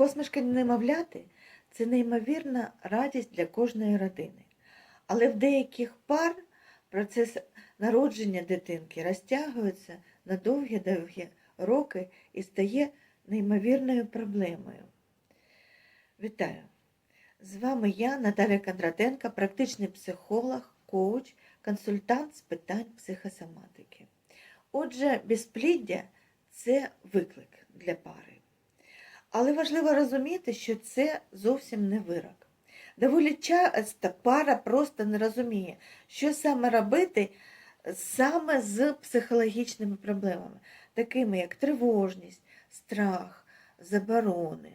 Посмішка немовляти це неймовірна радість для кожної родини. Але в деяких пар процес народження дитинки розтягується на довгі-довгі роки і стає неймовірною проблемою. Вітаю! З вами я, Наталя Кондратенко, практичний психолог, коуч, консультант з питань психосоматики. Отже, безпліддя це виклик для пари. Але важливо розуміти, що це зовсім не вирок. Доволі часто пара просто не розуміє, що саме робити саме з психологічними проблемами, такими як тривожність, страх, заборони.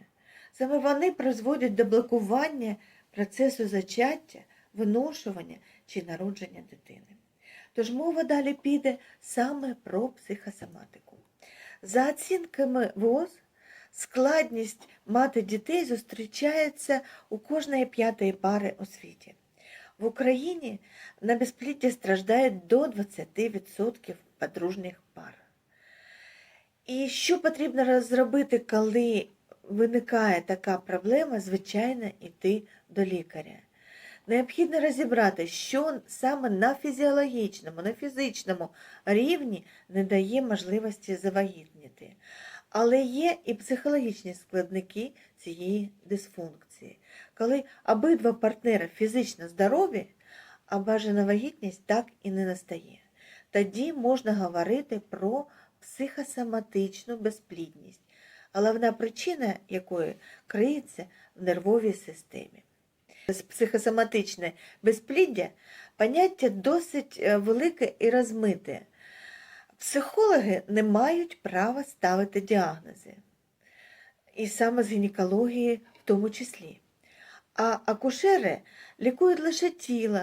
Саме вони призводять до блокування процесу зачаття, виношування чи народження дитини. Тож мова далі піде саме про психосоматику. За оцінками ВОЗ, складність мати дітей зустрічається у кожної п'ятої пари у світі. В Україні на безпліддя страждають до 20% подружніх пар. І що потрібно зробити, коли виникає така проблема, звичайно, йти до лікаря. Необхідно розібрати, що саме на фізіологічному, на фізичному рівні не дає можливості завагітніти. Але є і психологічні складники цієї дисфункції, коли обидва партнери фізично здорові, а бажана вагітність так і не настає. Тоді можна говорити про психосоматичну безплідність, головна причина якої криється в нервовій системі. Психосоматичне безпліддя поняття досить е, велике і розмите. Психологи не мають права ставити діагнози, і саме з гінекології в тому числі. А акушери лікують лише тіло,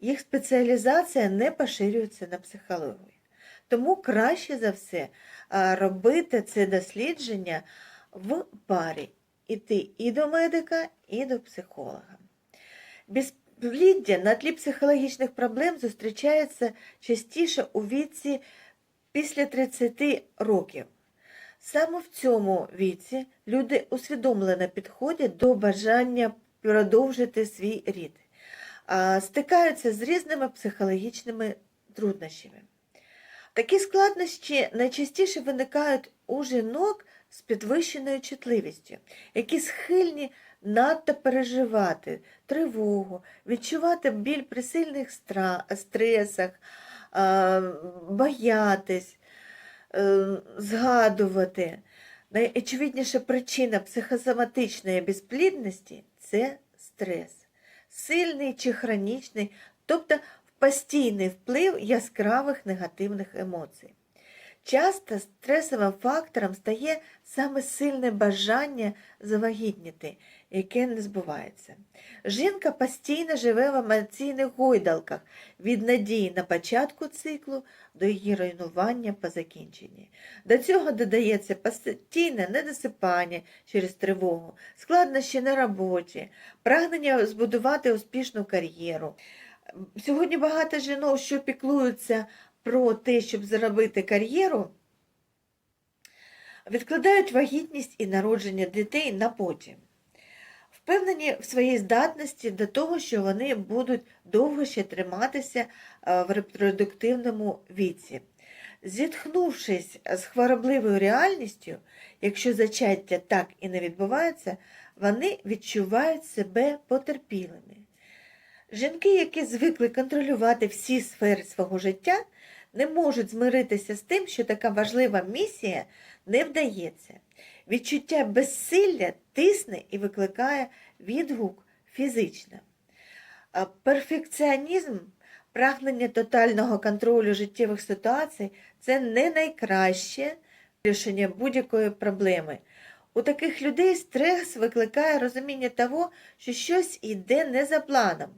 їх спеціалізація не поширюється на психологію. Тому краще за все робити це дослідження в парі, іти і до медика, і до психолога. Безпліддя на тлі психологічних проблем зустрічається частіше у віці після 30 років. Саме в цьому віці люди усвідомлено підходять до бажання продовжити свій рід, стикаються з різними психологічними труднощами. Такі складнощі найчастіше виникають у жінок з підвищеною чутливістю, які схильні надто переживати тривогу, відчувати біль при сильних стресах, боятись, е, згадувати. Найочевидніша причина психосоматичної безплідності це стрес, сильний чи хронічний, тобто постійний вплив яскравих негативних емоцій. Часто стресовим фактором стає саме сильне бажання завагітніти, яке не збувається. Жінка постійно живе в емоційних гойдалках від надії на початку циклу до її руйнування по закінченні. До цього додається постійне недосипання через тривогу, складнощі на роботі, прагнення збудувати успішну кар'єру. Сьогодні багато жінок, що піклуються про те, щоб зробити кар'єру, відкладають вагітність і народження дітей на потім. Впевнені в своїй здатності до того, що вони будуть довго ще триматися в репродуктивному віці. Зітхнувшись з хворобливою реальністю, якщо зачаття так і не відбувається, вони відчувають себе потерпілими. Жінки, які звикли контролювати всі сфери свого життя, не можуть змиритися з тим, що така важлива місія не вдається. Відчуття безсилля тисне і викликає відгук фізично. Перфекціонізм, прагнення тотального контролю життєвих ситуацій це не найкраще рішення будь-якої проблеми. У таких людей стрес викликає розуміння того, що щось йде не за планом.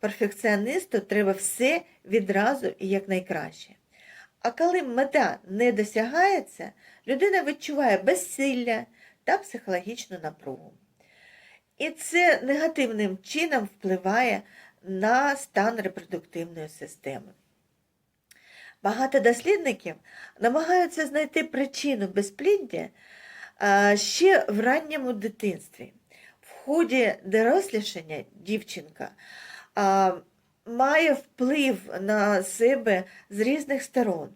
Перфекціонисту треба все відразу і якнайкраще. А коли мета не досягається, людина відчуває безсилля та психологічну напругу. І це негативним чином впливає на стан репродуктивної системи. Багато дослідників намагаються знайти причину безпліддя Ще в ранньому дитинстві, в ході дорослішання дівчинка має вплив на себе з різних сторон.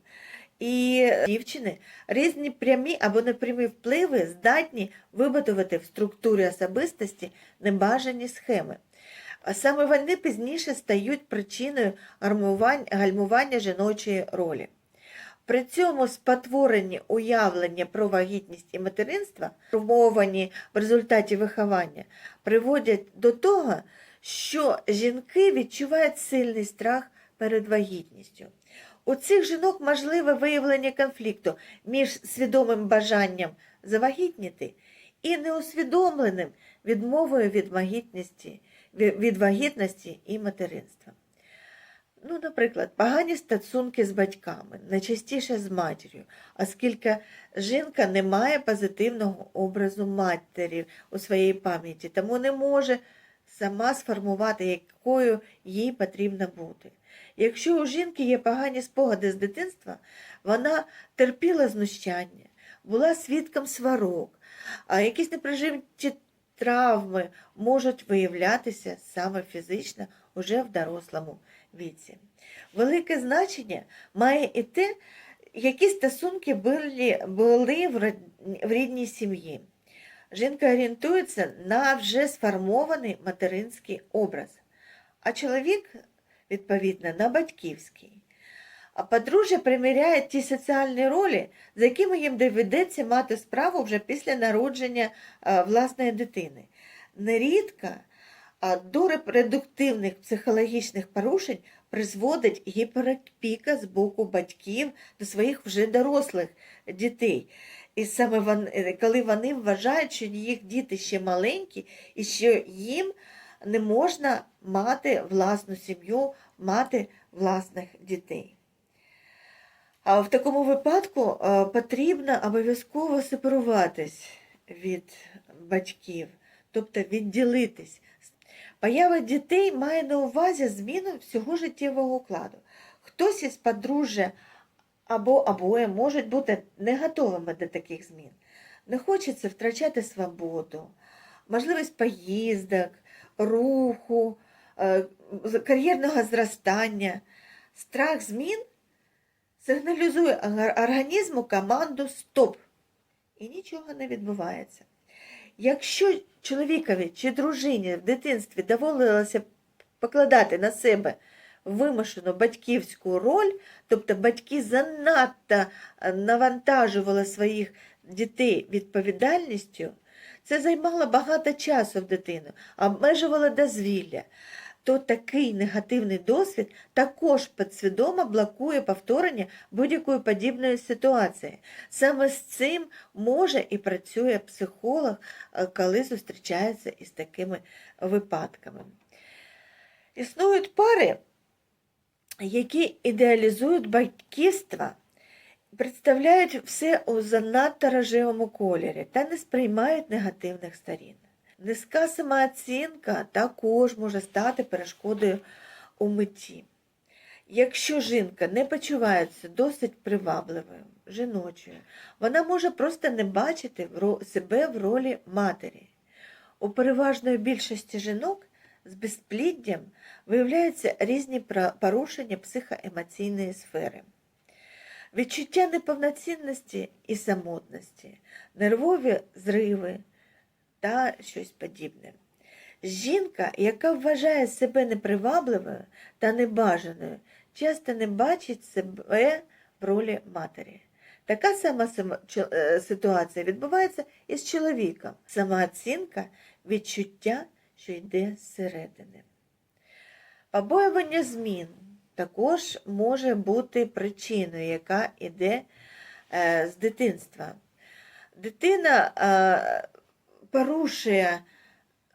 І дівчини різні прямі або непрямі впливи здатні вибудувати в структурі особистості небажані схеми. Саме вони пізніше стають причиною гальмування жіночої ролі. При цьому спотворені уявлення про вагітність і материнство, формовані в результаті виховання, приводять до того, що жінки відчувають сильний страх перед вагітністю. У цих жінок можливе виявлення конфлікту між свідомим бажанням завагітніти і неусвідомленим відмовою від вагітності, від вагітності і материнства. Ну, наприклад, погані стосунки з батьками, найчастіше з матір'ю, оскільки жінка не має позитивного образу матері у своїй пам'яті, тому не може сама сформувати, якою їй потрібно бути. Якщо у жінки є погані спогади з дитинства, вона терпіла знущання, була свідком сварок, а якісь непрожиті травми можуть виявлятися саме фізично уже в дорослому віці. Велике значення має і те, які стосунки були, були в рідній сім'ї. Жінка орієнтується на вже сформований материнський образ, а чоловік, відповідно, на батьківський. А подружжя приміряє ті соціальні ролі, з якими їм доведеться мати справу вже після народження власної дитини. Нерідко до репродуктивних психологічних порушень призводить гіперопіка з боку батьків до своїх вже дорослих дітей. І саме вони, коли вони вважають, що їх діти ще маленькі і що їм не можна мати власну сім'ю, мати власних дітей. А в такому випадку е, потрібно обов'язково сепаруватись від батьків, тобто відділитись. Поява дітей має на увазі зміну всього життєвого укладу. Хтось із подружжя або обоє можуть бути не готовими до таких змін. Не хочеться втрачати свободу, можливість поїздок, руху, е, кар'єрного зростання. Страх змін сигналізує організму команду Стоп. І нічого не відбувається. Якщо чоловікові чи дружині в дитинстві доводилося покладати на себе вимушену батьківську роль, тобто батьки занадто е, навантажували своїх дітей відповідальністю, це займало багато часу в дитину, обмежувало дозвілля, то такий негативний досвід також підсвідомо блокує повторення будь-якої подібної ситуації. Саме з цим може і працює психолог, е, коли зустрічається із такими випадками. Існують пари, які ідеалізують батьківство, представляють все у занадто рожевому кольорі та не сприймають негативних сторін. Низька самооцінка також може стати перешкодою у меті. Якщо жінка не почувається досить привабливою, жіночою, вона може просто не бачити себе в ролі матері. У переважної більшості жінок з безпліддям виявляються різні порушення психоемоційної сфери. Відчуття неповноцінності і самотності, нервові зриви та щось подібне. Жінка, яка вважає себе непривабливою та небажаною, часто не бачить себе в ролі матері. Така сама е, ситуація відбувається і з чоловіком. Самооцінка відчуття, що йде зсередини. Побоювання змін також може бути причиною, яка йде е, з дитинства. Дитина е, порушує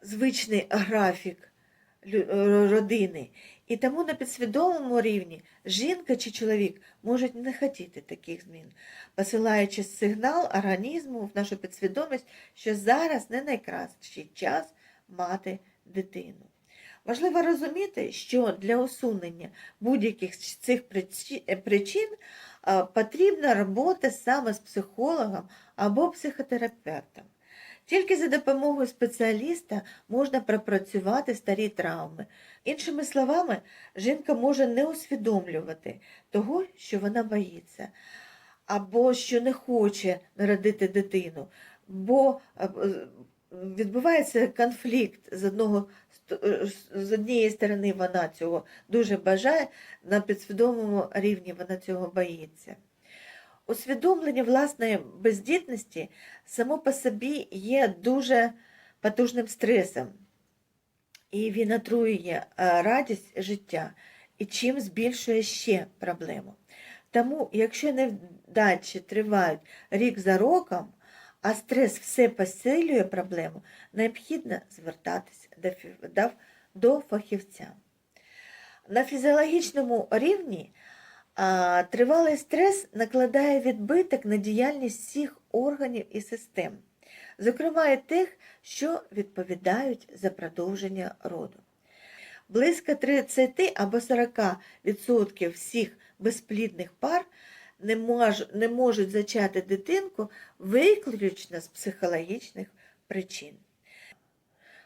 звичний графік е, родини, і тому на підсвідомому рівні жінка чи чоловік можуть не хотіти таких змін, посилаючи сигнал організму в нашу підсвідомість, що зараз не найкращий час мати дитину. Важливо розуміти, що для усунення будь-яких з цих причин потрібна робота саме з психологом або психотерапевтом. Тільки за допомогою спеціаліста можна пропрацювати старі травми. Іншими словами, жінка може не усвідомлювати того, що вона боїться, або що не хоче народити дитину, бо відбувається конфлікт з одного е, з однієї сторони вона цього дуже бажає, на підсвідомому рівні вона цього боїться. Усвідомлення власної бездітності само по собі є дуже потужним стресом, і він отруює е, радість життя і чим збільшує ще проблему. Тому, якщо невдачі тривають рік за роком, а стрес все посилює проблему, необхідно звертатися до фахівця. На фізіологічному рівні тривалий стрес накладає відбиток на діяльність всіх органів і систем, зокрема і тих, що відповідають за продовження роду. Близько 30 або 40% всіх безплідних пар не, мож, не можуть зачати дитинку виключно з психологічних причин.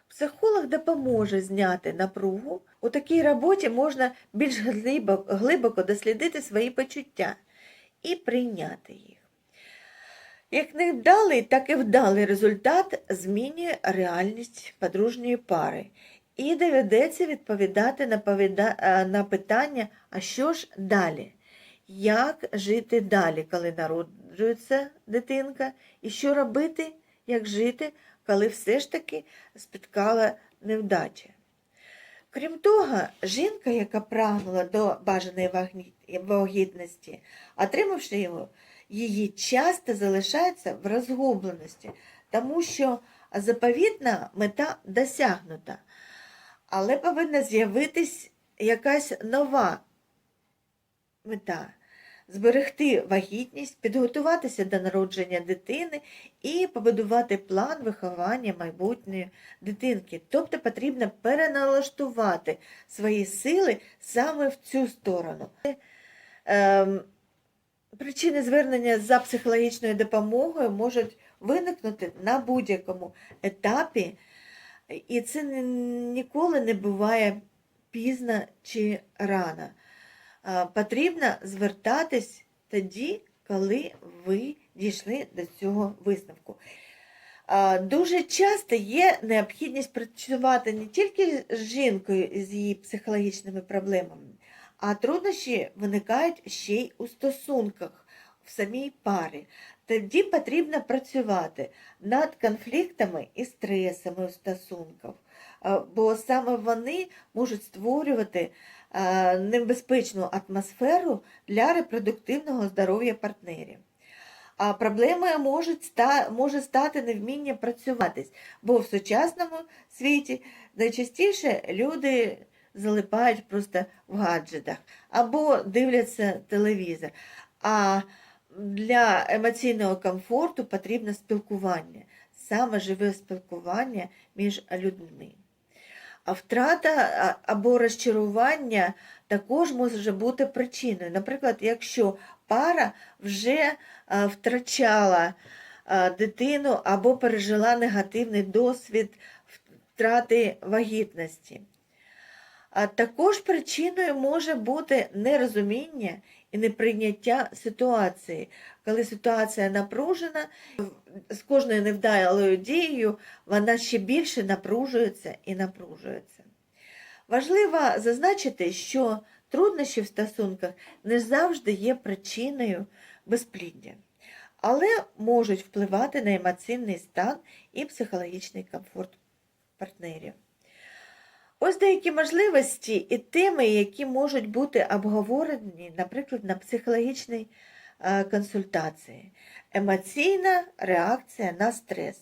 Психолог допоможе зняти напругу. У такій роботі можна більш глибоко, глибоко дослідити свої почуття і прийняти їх. Як невдалий, так і вдалий результат змінює реальність подружньої пари і доведеться відповідати на, е, питання, а що ж далі? Як жити далі, коли народжується дитинка, і що робити, як жити, коли все ж таки спіткала невдача. Крім того, жінка, яка прагнула до бажаної вагітності, отримавши його, її часто залишається в розгубленості, тому що заповітна мета досягнута, але повинна з'явитись якась нова мета зберегти вагітність, підготуватися до народження дитини і побудувати план виховання майбутньої дитинки. Тобто потрібно переналаштувати свої сили саме в цю сторону. Ем, Причини звернення за психологічною допомогою можуть виникнути на будь-якому етапі, і це ніколи не буває пізно чи рано. А, Потрібно звертатись тоді, коли ви дійшли до цього висновку. Дуже часто є необхідність працювати не тільки з жінкою з її психологічними проблемами, а труднощі виникають ще й у стосунках в самій парі. Тоді потрібно працювати над конфліктами і стресами у стосунках, бо саме вони можуть створювати е, небезпечну атмосферу для репродуктивного здоров'я партнерів. А проблемою ста, може стати невміння працюватись, бо в сучасному світі найчастіше люди залипають просто в гаджетах або дивляться телевізор. А для емоційного комфорту потрібно спілкування, саме живе спілкування між людьми. А втрата або розчарування також може бути причиною. Наприклад, якщо пара вже втрачала дитину або пережила негативний досвід втрати вагітності. А також причиною може бути нерозуміння і неприйняття ситуації, коли ситуація напружена, з кожною невдалою дією вона ще більше напружується і напружується. Важливо зазначити, що труднощі в стосунках не завжди є причиною безпліддя, але можуть впливати на емоційний стан і психологічний комфорт партнерів. Ось деякі можливості і теми, які можуть бути обговорені, наприклад, на психологічній е, консультації. Емоційна реакція на стрес.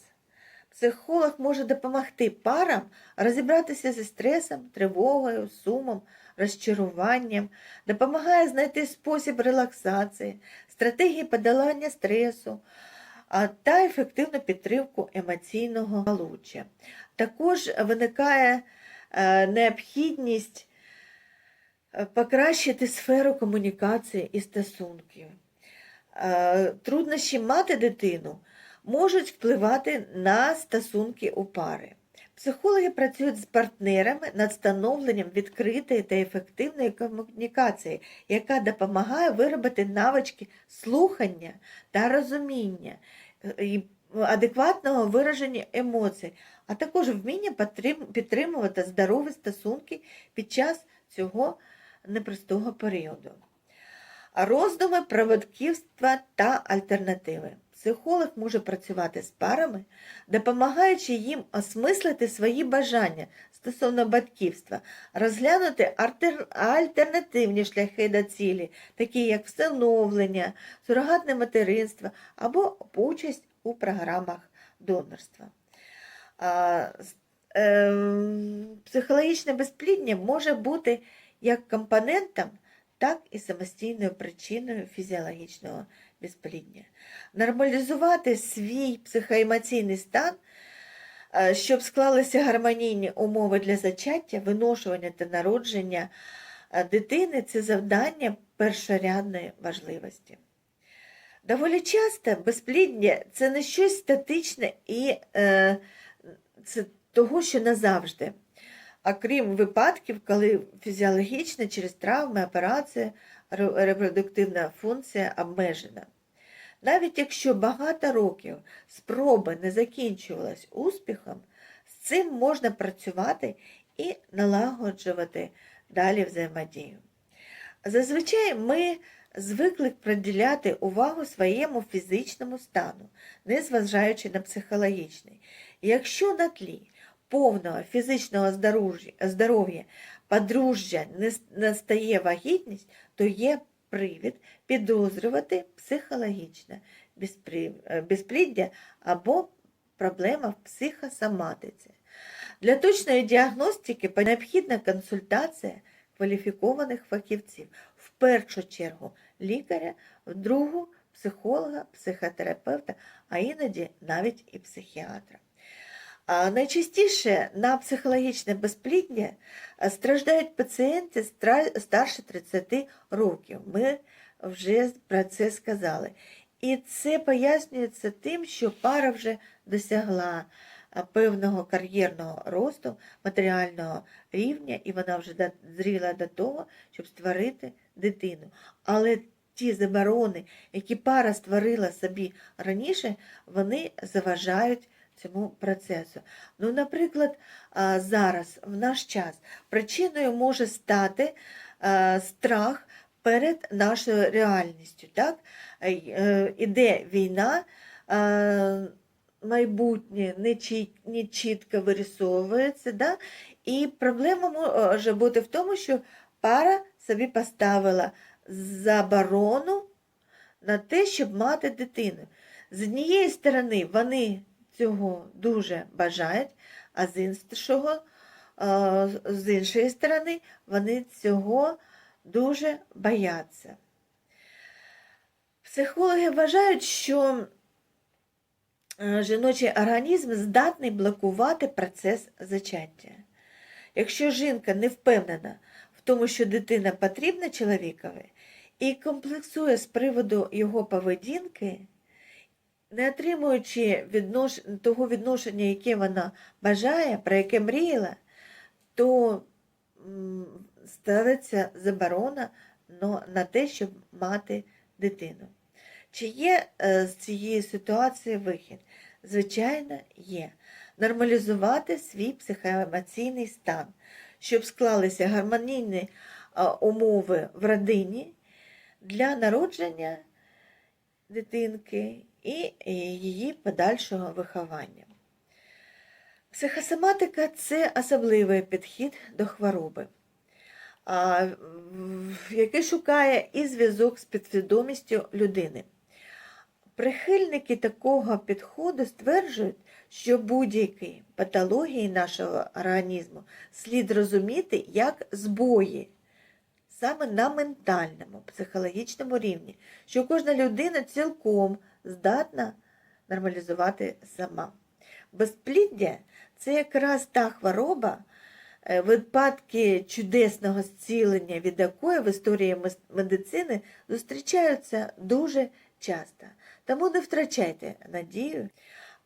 Психолог може допомогти парам розібратися зі стресом, тривогою, сумом, розчаруванням, допомагає знайти спосіб релаксації, стратегії подолання стресу та ефективну підтримку емоційного галуччя. Також виникає необхідність е, покращити сферу комунікації і стосунків. Е, Труднощі мати дитину можуть впливати на стосунки у пари. Психологи працюють з партнерами над встановленням відкритої та ефективної комунікації, яка допомагає виробити навички слухання та розуміння е, і адекватного вираження емоцій, а також вміння підтримувати здорові стосунки під час цього непростого періоду. Роздуми про батьківства та альтернативи. Психолог може працювати з парами, допомагаючи їм осмислити свої бажання стосовно батьківства, розглянути альтернативні шляхи до цілі, такі як всиновлення, сурогатне материнство або участь у програмах донорства. Ем, Психологічне безпліддя може бути як компонентом, так і самостійною причиною фізіологічного безпліддя. Нормалізувати свій психоемоційний стан, е, щоб склалися гармонійні умови для зачаття, виношування та народження е, дитини це завдання першорядної важливості. Доволі часто безпліддя це не щось статичне і е, це того, що назавжди. А крім випадків, коли фізіологічно через травми, операції, репродуктивна функція обмежена. Навіть якщо багато років спроби не закінчувалась успіхом, з цим можна працювати і налагоджувати далі взаємодію. Зазвичай ми звикли приділяти увагу своєму фізичному стану, незважаючи на психологічний. Якщо на тлі повного фізичного здоров'я подружжя не с- не стає вагітність, то є привід підозрювати психологічне е, безпліддя або проблема в психосоматиці. Для точної діагностики необхідна консультація кваліфікованих фахівців, в першу чергу лікаря, в другу психолога, психотерапевта, а іноді навіть і психіатра. Найчастіше на психологічне безпліддя а, страждають пацієнти старше 30 років. Ми вже про це сказали. І це пояснюється тим, що пара вже досягла певного кар'єрного росту, матеріального рівня, і вона вже зріла до того, щоб створити дитину. Але ті заборони, які пара створила собі раніше, вони заважають цьому процесу. Ну, наприклад, зараз, в наш час, причиною може стати страх перед нашою реальністю. Так? Е, Іде війна, майбутнє не чітко вирисовується, да? і проблема може бути в тому, що пара собі поставила заборону на те, щоб мати дитину. З однієї сторони, вони цього дуже бажають, а з іншого, е, з іншої сторони, вони цього дуже бояться. Психологи вважають, що е, жіночий організм здатний блокувати процес зачаття. Якщо жінка не впевнена в тому, що дитина потрібна чоловікові, і комплексує з приводу його поведінки, не отримуючи віднош... того відношення, яке вона бажає, про яке мріяла, то ставиться заборона на те, щоб мати дитину. Чи є е, з цієї ситуації вихід? Звичайно, є. Нормалізувати свій психоемоційний стан, щоб склалися гармонійні е, умови в родині для народження дитинки і е, її подальшого виховання. Психосоматика це особливий підхід до хвороби, який шукає і зв'язок з підсвідомістю людини. Прихильники такого підходу стверджують, що будь-які патології нашого організму слід розуміти як збої саме на ментальному, психологічному рівні, що кожна людина цілком здатна нормалізувати сама. Безпліддя це якраз та хвороба, е, випадки чудесного зцілення, від якої в історії медицини зустрічаються дуже часто. Тому не втрачайте надію.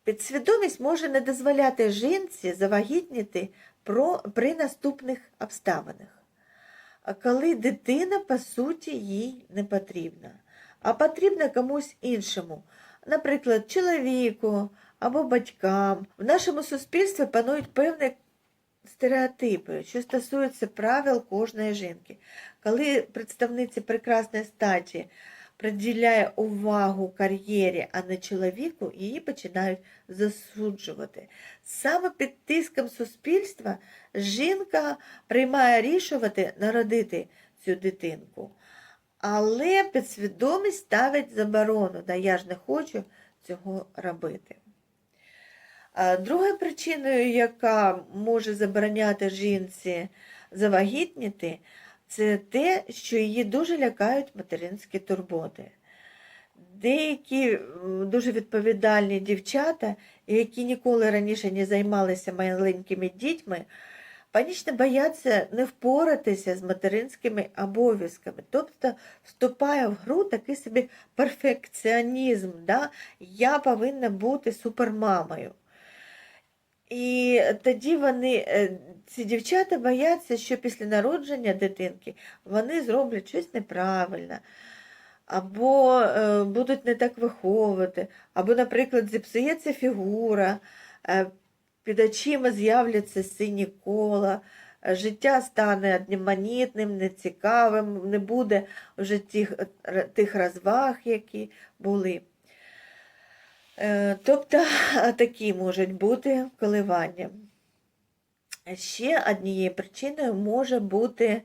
Підсвідомість може не дозволяти жінці завагітніти про, при наступних обставинах. Коли дитина, по суті, їй не потрібна, а потрібна комусь іншому, наприклад, чоловіку або батькам. В нашому суспільстві панують певні стереотипи, що стосуються правил кожної жінки. Коли представниця прекрасної статі приділяє увагу кар'єрі, а не чоловіку, її починають засуджувати. Саме під тиском суспільства жінка приймає рішувати народити цю дитинку. Але підсвідомість ставить заборону, да я ж не хочу цього робити. Другою причиною, яка може забороняти жінці завагітніти, це те, що її дуже лякають материнські турботи. Деякі дуже відповідальні дівчата, які ніколи раніше не займалися маленькими дітьми, панічно бояться не впоратися з материнськими обов'язками. Тобто вступає в гру такий собі перфекціонізм. Да? Я повинна бути супермамою. І тоді вони, е, ці дівчата бояться, що після народження дитинки вони зроблять щось неправильно, або е, будуть не так виховувати, або, наприклад, зіпсується фігура, е, під очима з'являться сині кола, життя стане одноманітним, нецікавим, не буде вже тих, тих розваг, які були. Е, Тобто такі можуть бути коливання. Ще однією причиною може бути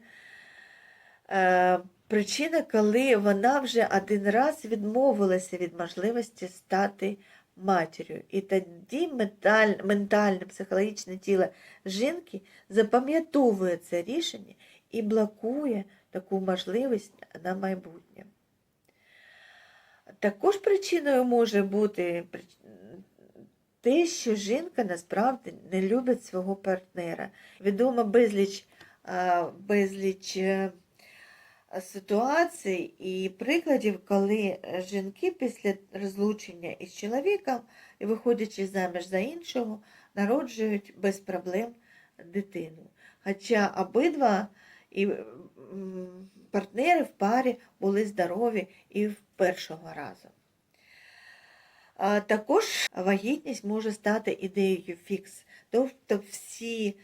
е, причина, коли вона вже один раз відмовилася від можливості стати матір'ю. І тоді менталь, ментальне, психологічне тіло жінки запам'ятовує це рішення і блокує таку можливість на майбутнє. Також причиною може бути те, що жінка насправді не любить свого партнера. Відомо безліч, безліч е, ситуацій і прикладів, коли жінки після розлучення із чоловіком і виходячи заміж за іншого, народжують без проблем дитину. Хоча обидва і партнери в парі були здорові і в першого разу. Також вагітність може стати ідеєю фікс. Тобто всі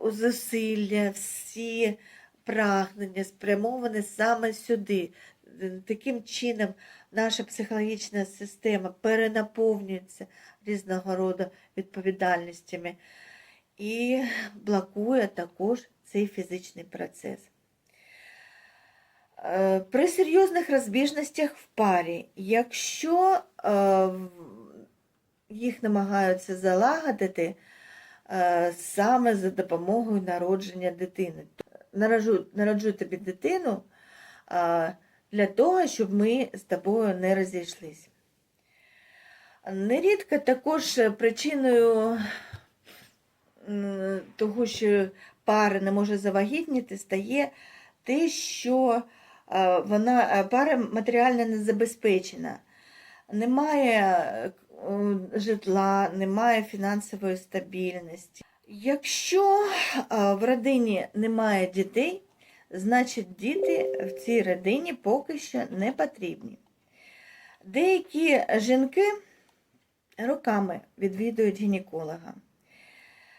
зусилля, всі прагнення спрямовані саме сюди. Таким чином наша психологічна система перенаповнюється різного роду відповідальностями і блокує також цей фізичний процес. Е, При серйозних розбіжностях в парі, якщо е, їх намагаються залагодити е, саме за допомогою народження дитини. Нараджу, народжу тобі дитину для того, щоб ми з тобою не розійшлися. Нерідко також причиною того, що пара не може завагітніти, стає те, що вона пара матеріально не забезпечена. Немає е, житла, немає фінансової стабільності. Якщо в родині немає дітей, значить діти в цій родині поки що не потрібні. Деякі жінки роками відвідують гінеколога,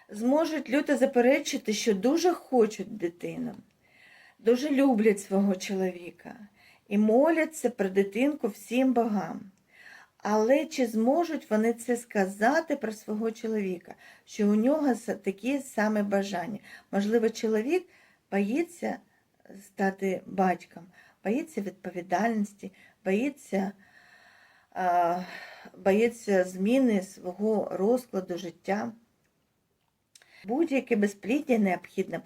зможуть люто заперечити, що дуже хочуть дитину, дуже люблять свого чоловіка і моляться про дитинку всім богам. Але чи зможуть вони це сказати про свого чоловіка, що у нього такі саме бажання? Можливо, чоловік боїться стати батьком, боїться відповідальності, боїться, боїться зміни свого розкладу життя. Будь-яке безпліддя необхідно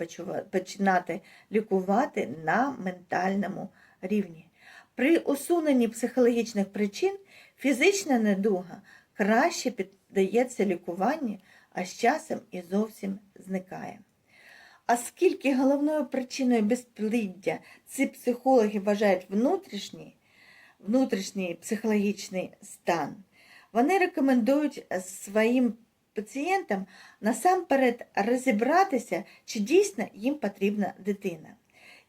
починати лікувати на ментальному рівні. При усуненні психологічних причин фізична недуга краще піддається лікуванню, а з часом і зовсім зникає. Оскільки головною причиною безпліддя ці психологи вважають внутрішні, внутрішній психологічний стан. Вони рекомендують своїм пацієнтам насамперед розібратися, чи дійсно їм потрібна дитина.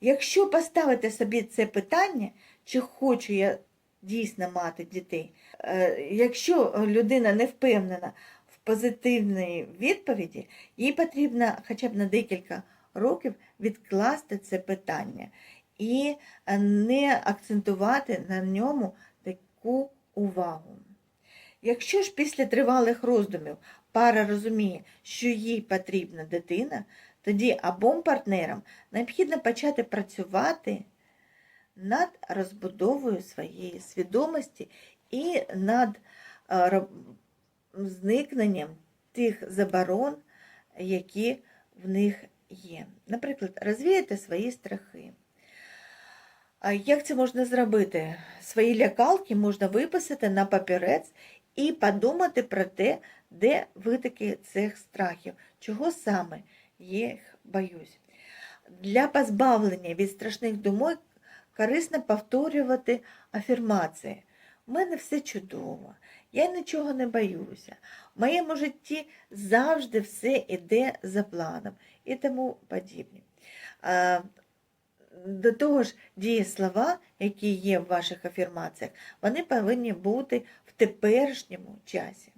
Якщо поставити собі це питання, чи хочу я дійсно мати дітей, е, якщо людина не впевнена в позитивній відповіді, їй потрібно хоча б на декілька років відкласти це питання і е, не акцентувати на ньому таку увагу. Якщо ж після тривалих роздумів пара розуміє, що їй потрібна дитина, тоді обом партнерам необхідно почати працювати над розбудовою своєї свідомості і над е, зникненням тих заборон, які в них є. Наприклад, розвіяти свої страхи. Як це можна зробити? Свої лякалки можна виписати на папірець і подумати про те, де витоки цих страхів, чого саме їх боюсь. Для позбавлення від страшних думок корисно повторювати афірмації. У мене все чудово, я нічого не боюся. В моєму житті завжди все йде за планом і тому подібне. До того ж, дієслова, які є в ваших афірмаціях, вони повинні бути в теперішньому часі.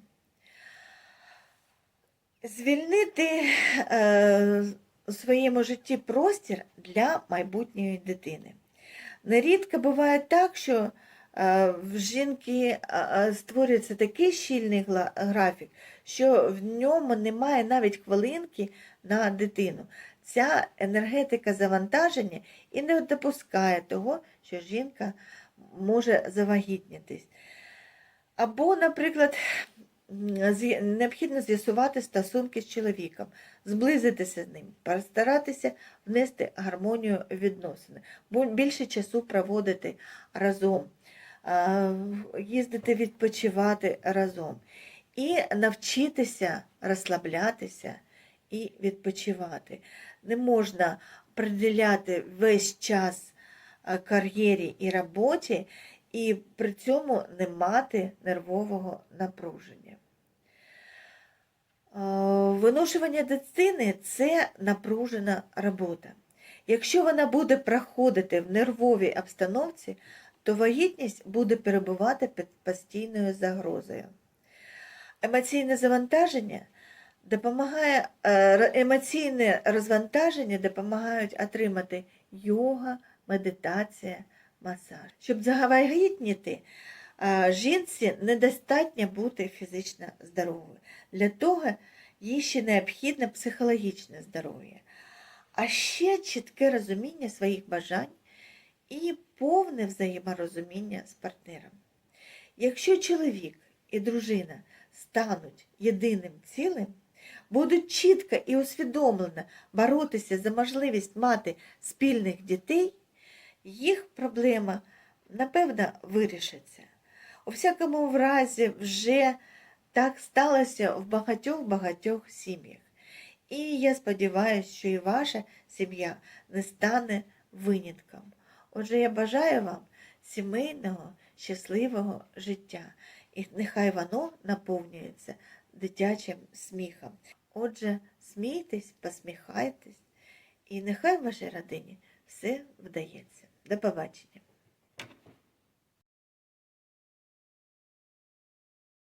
Звільнити е, у своєму житті простір для майбутньої дитини. Нерідко буває так, що е, в жінки створюється такий щільний графік, що в ньому немає навіть хвилинки на дитину. Ця енергетика завантаження і не допускає того, що жінка може завагітнітись. Або, наприклад, необхідно з'ясувати стосунки з чоловіком, зблизитися з ним, постаратися внести гармонію відносини, більше часу проводити разом, їздити відпочивати разом і навчитися розслаблятися і відпочивати. Не можна приділяти весь час кар'єрі і роботі і при цьому не мати нервового напруження. Е, Виношування дитини це напружена робота. Якщо вона буде проходити в нервовій обстановці, то вагітність буде перебувати під постійною загрозою. Емоційне завантаження допомагає, е, емоційне розвантаження допомагають отримати йога, медитація, масаж. Щоб завагітніти, а, жінці недостатньо бути фізично здоровою. Для того їй ще необхідне психологічне здоров'я, а ще чітке розуміння своїх бажань і повне взаєморозуміння з партнером. Якщо чоловік і дружина стануть єдиним цілим, будуть чітко і усвідомлено боротися за можливість мати спільних дітей, їх проблема, напевно, вирішиться. У всякому разі, вже так сталося в багатьох-багатьох сім'ях. І я сподіваюся, що і ваша сім'я не стане винятком. Отже, я бажаю вам сімейного, щасливого життя. І нехай воно наповнюється дитячим сміхом. Отже, смійтесь, посміхайтесь, і нехай в вашій родині все вдається. До побачення.